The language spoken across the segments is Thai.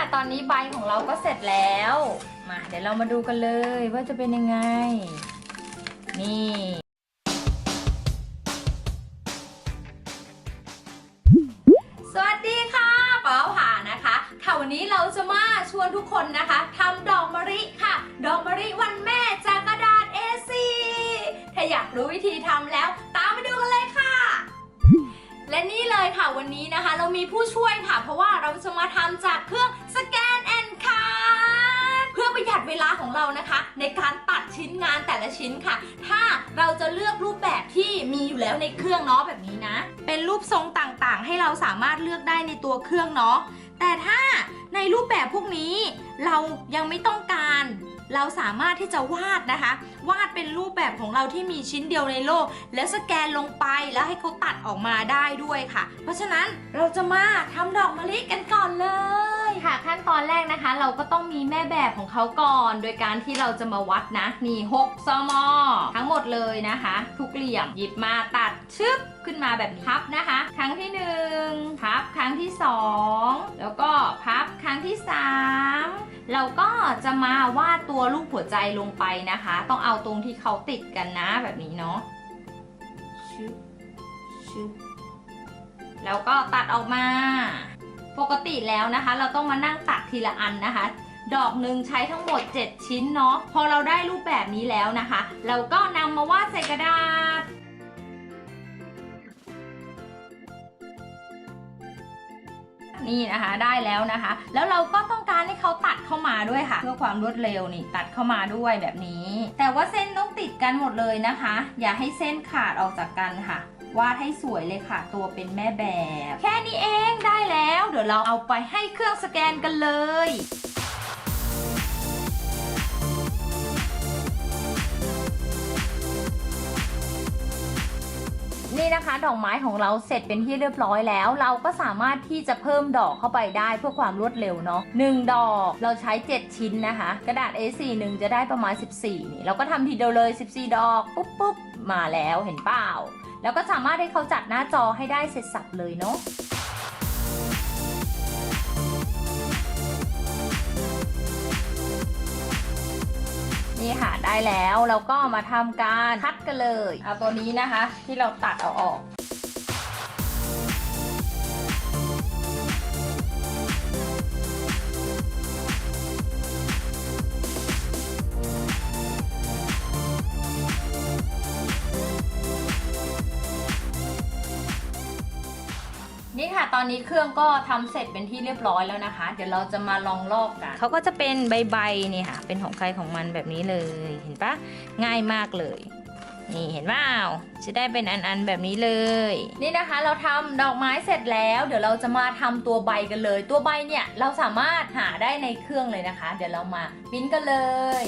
ะตอนนี้ใบของเราก็เสร็จแล้ว มาเดี๋ยวเรามาดูกันเลยว่าจะเป็นยังไง นี่สวัสดีค่ะป้าผ่านะคะ ค่ะวันนี้เราจะมาชวนทุกคนนะคะทำดอกมะลิค่ะ ดอกมะลิวันแม่จากกระดาษ A4 ถ้าอยากรู้วิธีทำแล้ว ตามไปดูกันเลยค่ะ และนี่เลยค่ะวันนี้นะคะ เรามีผู้ช่วยค่ะ เพราะว่าเราจะมาทำจากเครื่อง เวลาของเรานะคะ ในการตัดชิ้นงานแต่ละชิ้นค่ะ ถ้าเราจะเลือกรูปแบบที่มีอยู่แล้วในเครื่องเนาะแบบนี้นะ เป็นรูปทรงต่างๆ ให้เราสามารถเลือกได้ในตัวเครื่องเนาะแต่ถ้าในรูปแบบพวกนี้เรายังไม่ต้องการ เราสามารถที่จะวาดนะคะ วาดเป็นรูปแบบของเราที่มีชิ้นเดียวในโลก แล้วสแกนลงไปแล้วให้เขาตัดออกมาได้ด้วยค่ะ เพราะฉะนั้นเราจะมาทำดอกมะลิกันก่อนเลยค่ะ ขั้นตอนแรกนะคะ เราก็ต้องมีแม่แบบของเขาก่อน โดยการที่เราจะมาวัดนะนี่6ซมทั้งหมดเลยนะคะ ทุกเหลี่ยมหยิบมาตัดชึบขึ้นมาแบบพับนะคะ ครั้งที่หนึ่งพับครั้งที่สองแล้วก็พับครั้งที่สาม เราก็จะมาวาดตัวรูปหัวใจลงไปนะคะ ต้องเอาตรงที่เขาติดกันนะแบบนี้เนาะชึบชึบแล้วก็ตัดออกมา ปกติแล้วนะคะ เราต้องมานั่งตัดทีละอันนะคะ ดอกหนึ่งใช้ทั้งหมด 7 ชิ้นเนาะพอเราได้รูปแบบนี้แล้วนะคะ เราก็นำมาวาดใส่กระดาษ นี่นะคะได้แล้วนะคะ แล้วเราก็ต้องการให้เขาตัดเข้ามาด้วยค่ะ เพื่อความรวดเร็วนี่ตัดเข้ามาด้วยแบบนี้ แต่ว่าเส้นต้องติดกันหมดเลยนะคะ อย่าให้เส้นขาดออกจากกันค่ะวาดให้สวยเลยค่ะ ตัวเป็นแม่แบบ แค่นี้เองได้แล้ว เดี๋ยวเราเอาไปให้เครื่องสแกนกันเลย นี่นะคะดอกไม้ของเราเสร็จเป็นที่เรียบร้อยแล้ว เราก็สามารถที่จะเพิ่มดอกเข้าไปได้เพื่อความรวดเร็วเนาะ1ดอกเราใช้ 7 ชิ้นนะคะ กระดาษ A4 หนึ่งจะได้ประมาณ 14 นี่เราก็ทำทีเดียวเลย 14 ดอกปุ๊บปุ๊บมาแล้วเห็นเปล่า แล้วก็สามารถให้เขาจัดหน้าจอให้ได้เสร็จสับเลยเนาะ นี่ค่ะได้แล้วเราก็มาทำการคัดกันเลยเอาตัวนี้นะคะ ที่เราตัดเอาออก ตอนนี้เครื่องก็ทำเสร็จเป็นที่เรียบร้อยแล้วนะคะ เดี๋ยวเราจะมาลองลอกกันเขาก็จะเป็นใบๆนี่ค่ะ เป็นของใครของมันแบบนี้เลย เห็นปะง่ายมากเลย นี่เห็นเปล่าจะได้เป็นอันๆแบบนี้เลย นี่นะคะเราทำดอกไม้เสร็จแล้ว เดี๋ยวเราจะมาทำตัวใบกันเลย ตัวใบเนี่ยเราสามารถหาได้ในเครื่องเลยนะคะ เดี๋ยวเรามาปริ้นกันเลย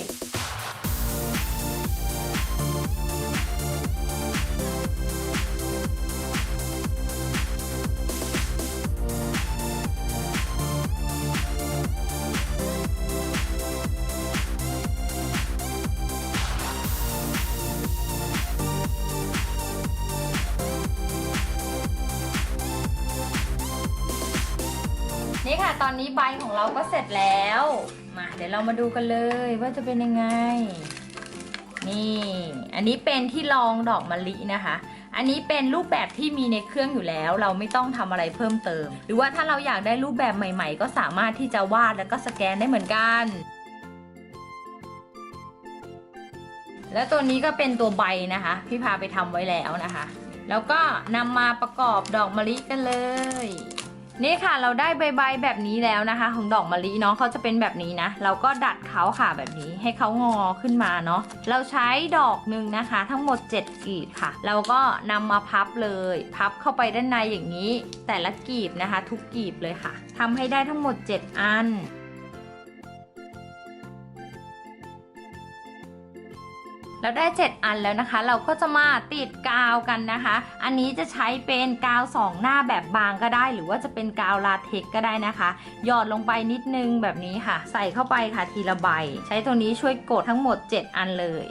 ตอนนี้ใบของเราก็เสร็จแล้ว มาเดี๋ยวเรามาดูกันเลยว่าจะเป็นยังไง นี่ อันนี้เป็นที่รองดอกมะลินะคะ อันนี้เป็นรูปแบบที่มีในเครื่องอยู่แล้ว เราไม่ต้องทำอะไรเพิ่มเติม หรือว่าถ้าเราอยากได้รูปแบบใหม่ ๆ ก็สามารถที่จะวาดแล้วก็สแกนได้เหมือนกันแล้วตัวนี้ก็เป็นตัวใบนะคะ พี่พาไปทำไว้แล้วนะคะ แล้วก็นำมาประกอบดอกมะลิกันเลย นี่ค่ะเราได้ใบใบแบบนี้แล้วนะคะ ของดอกมะลิเนาะเขาจะเป็นแบบนี้นะ เราก็ดัดเขาค่ะแบบนี้ให้เขางอขึ้นมาเนาะเราใช้ดอกหนึ่งนะคะ ทั้งหมด 7 กีบค่ะ เราก็นำมาพับเลย พับเข้าไปด้านในอย่างนี้ แต่ละกีบนะคะ ทุกกีบเลยค่ะทำให้ได้ทั้งหมด 7 อัน เราได้ 7 อันแล้วนะคะ เราก็จะมาติดกาวกันนะคะ อันนี้จะใช้เป็นกาวสองหน้าแบบบางก็ได้ หรือว่าจะเป็นกาวลาเท็กก็ได้นะคะ หยอดลงไปนิดนึงแบบนี้ค่ะ ใส่เข้าไปค่ะทีละใบ ใช้ตัวนี้ช่วยกดทั้งหมด 7 อันเลย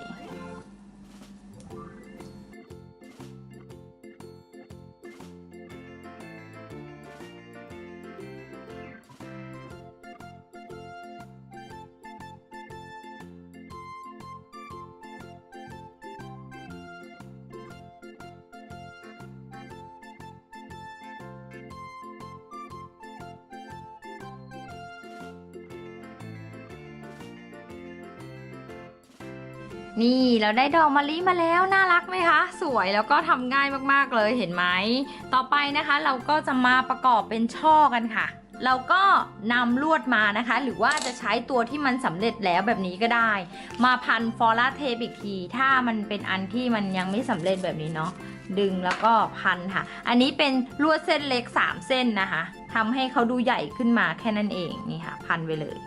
นี่เราได้ดอกมะลิมาแล้วน่ารักไหมคะ สวยแล้วก็ทำง่ายมากๆเลยเห็นไหม ต่อไปนะคะเราก็จะมาประกอบเป็นช่อกันค่ะ เราก็นำลวดมานะคะ หรือว่าจะใช้ตัวที่มันสำเร็จแล้วแบบนี้ก็ได้ มาพันฟอร่าเทปอีกที ถ้ามันเป็นอันที่มันยังไม่สำเร็จแบบนี้เนาะดึงแล้วก็พันค่ะ อันนี้เป็นลวดเส้นเล็ก 3 เส้นนะคะทำให้เขาดูใหญ่ขึ้นมาแค่นั้นเองนี่ค่ะ พันไปเลย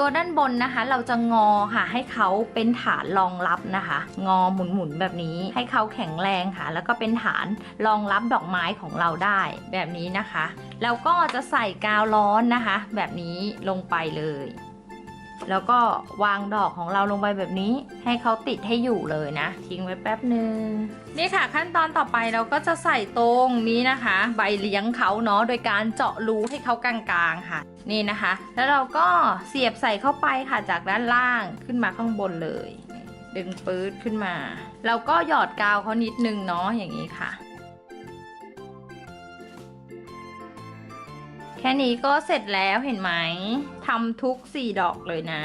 ตัวด้านบนนะคะ เราจะงอค่ะ ให้เขาเป็นฐานรองรับนะคะ งอหมุนๆแบบนี้ ให้เขาแข็งแรงค่ะ แล้วก็เป็นฐานรองรับดอกไม้ของเราได้แบบนี้นะคะ แล้วก็จะใส่กาวร้อนนะคะ แบบนี้ลงไปเลย แล้วก็วางดอกของเราลงไปแบบนี้ ให้เขาติดให้อยู่เลยนะ ทิ้งไว้แป๊บหนึ่งนี่ค่ะขั้นตอนต่อไปเราก็จะใส่ตรงนี้นะคะ ใบเลี้ยงเขาเนาะโดยการเจาะรูให้เขากลางๆค่ะ นี่นะคะ แล้วเราก็เสียบใส่เข้าไปค่ะจากด้านล่างขึ้นมาข้างบนเลย ดึงปื๊ดขึ้นมา เราก็หยอดกาวเขานิดนึงเนาะอย่างนี้ค่ะ แค่นี้ก็เสร็จแล้วเห็นไหมทำทุก4ดอกเลยนะ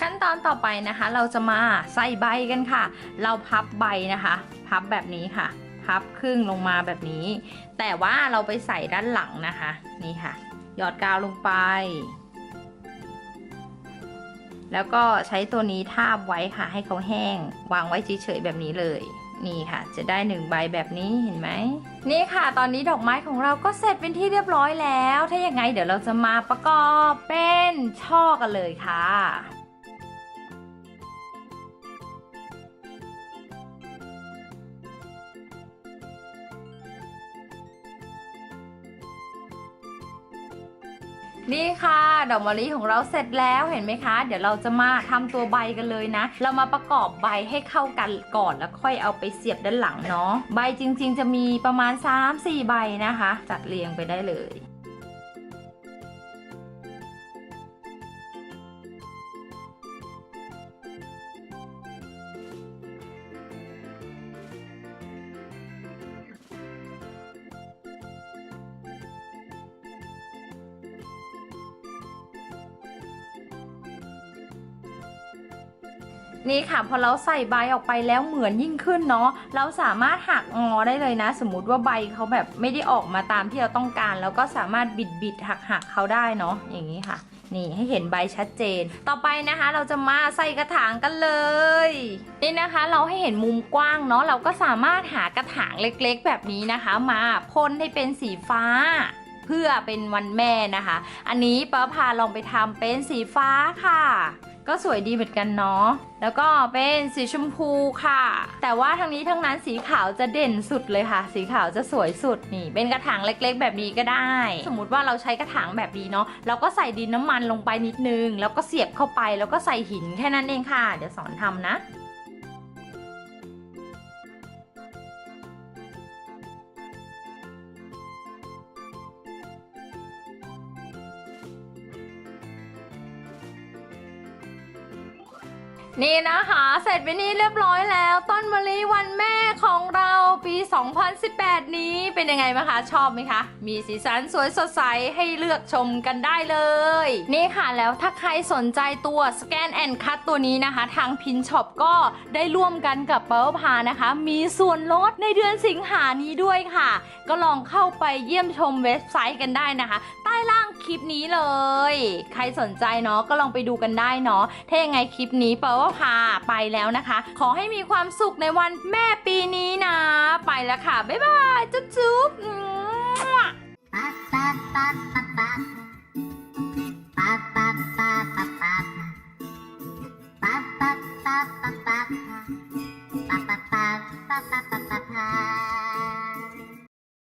ขั้นตอนต่อไปนะคะ เราจะมาใส่ใบกันค่ะ เราพับใบนะคะ พับแบบนี้ค่ะ พับครึ่งลงมาแบบนี้ แต่ว่าเราไปใส่ด้านหลังนะคะ นี่ค่ะ หยอดกาวลงไป แล้วก็ใช้ตัวนี้ทาบไว้ค่ะ ให้เขาแห้ง วางไว้เฉยๆแบบนี้เลยนี่ค่ะ จะได้หนึ่งใบแบบนี้เห็นไหม นี่ค่ะ ตอนนี้ดอกไม้ของเราก็เสร็จเป็นที่เรียบร้อยแล้ว ถ้าอย่างไงเดี๋ยวเราจะมาประกอบเป็นช่อกันเลยค่ะ นี่ค่ะดอกมะลิของเราเสร็จแล้วเห็นไหมคะ เดี๋ยวเราจะมาทำตัวใบกันเลยนะ เรามาประกอบใบให้เข้ากันก่อนแล้วค่อยเอาไปเสียบด้านหลังเนาะใบจริง ๆ จะมีประมาณ 3-4 ใบนะคะ จัดเรียงไปได้เลย นี่ค่ะพอเราใส่ใบออกไปแล้วเหมือนยิ่งขึ้นเนาะเราสามารถหักงอได้เลยนะ สมมติว่าใบเขาแบบไม่ได้ออกมาตามที่เราต้องการ แล้วก็สามารถบิดบิดหักหักเขาได้เนาะอย่างนี้ค่ะ นี่ให้เห็นใบชัดเจน ต่อไปนะคะ เราจะมาใส่กระถางกันเลยนี่นะคะ เราให้เห็นมุมกว้างเนาะเราก็สามารถหากระถางเล็กๆ แบบนี้นะคะ มาพ่นให้เป็นสีฟ้าเพื่อเป็นวันแม่นะคะ อันนี้ป้าพาลองไปทำเป็นสีฟ้าค่ะ ก็สวยดีเหมือนกันเนาะ แล้วก็เป็นสีชมพูค่ะ แต่ว่าทั้งนี้ทั้งนั้นสีขาวจะเด่นสุดเลยค่ะ สีขาวจะสวยสุดนี่ เป็นกระถางเล็กๆ แบบนี้ก็ได้ สมมติว่าเราใช้กระถางแบบนี้เนาะเราก็ใส่ดินน้ำมันลงไปนิดนึง แล้วก็เสียบเข้าไปแล้วก็ใส่หินแค่นั้นเองค่ะ เดี๋ยวสอนทำนะ นี่นะคะ เสร็จไปนี่เรียบร้อยแล้ว ต้นมะลิวันแม่ของเราปี 2018 นี้เป็นยังไงบ้างคะชอบไหมคะ มีสีสันสวยสดใสให้เลือกชมกันได้เลย นี่ค่ะแล้วถ้าใครสนใจตัวสแกนแอนคัตตัวนี้นะคะ ทางพินช็อปก็ได้ร่วมกันกับเปิลพานะคะ มีส่วนลดในเดือนสิงหานี้ด้วยค่ะ ก็ลองเข้าไปเยี่ยมชมเว็บไซต์กันได้นะคะ ล่างคลิปนี้เลย ใครสนใจเนาะก็ลองไปดูกันได้เนาะถ้ายังไงคลิปนี้เปิลพาไปแล้วนะคะ ขอให้มีความสุขในวันแม่ปีนี้นะ ไปแล้วค่ะ บ๊ายบายจุ๊บจุ๊บอืม Ba-ba-ba-ba-ba-ba. Ba-ba-ba-ba-ba-ba-ba-ba.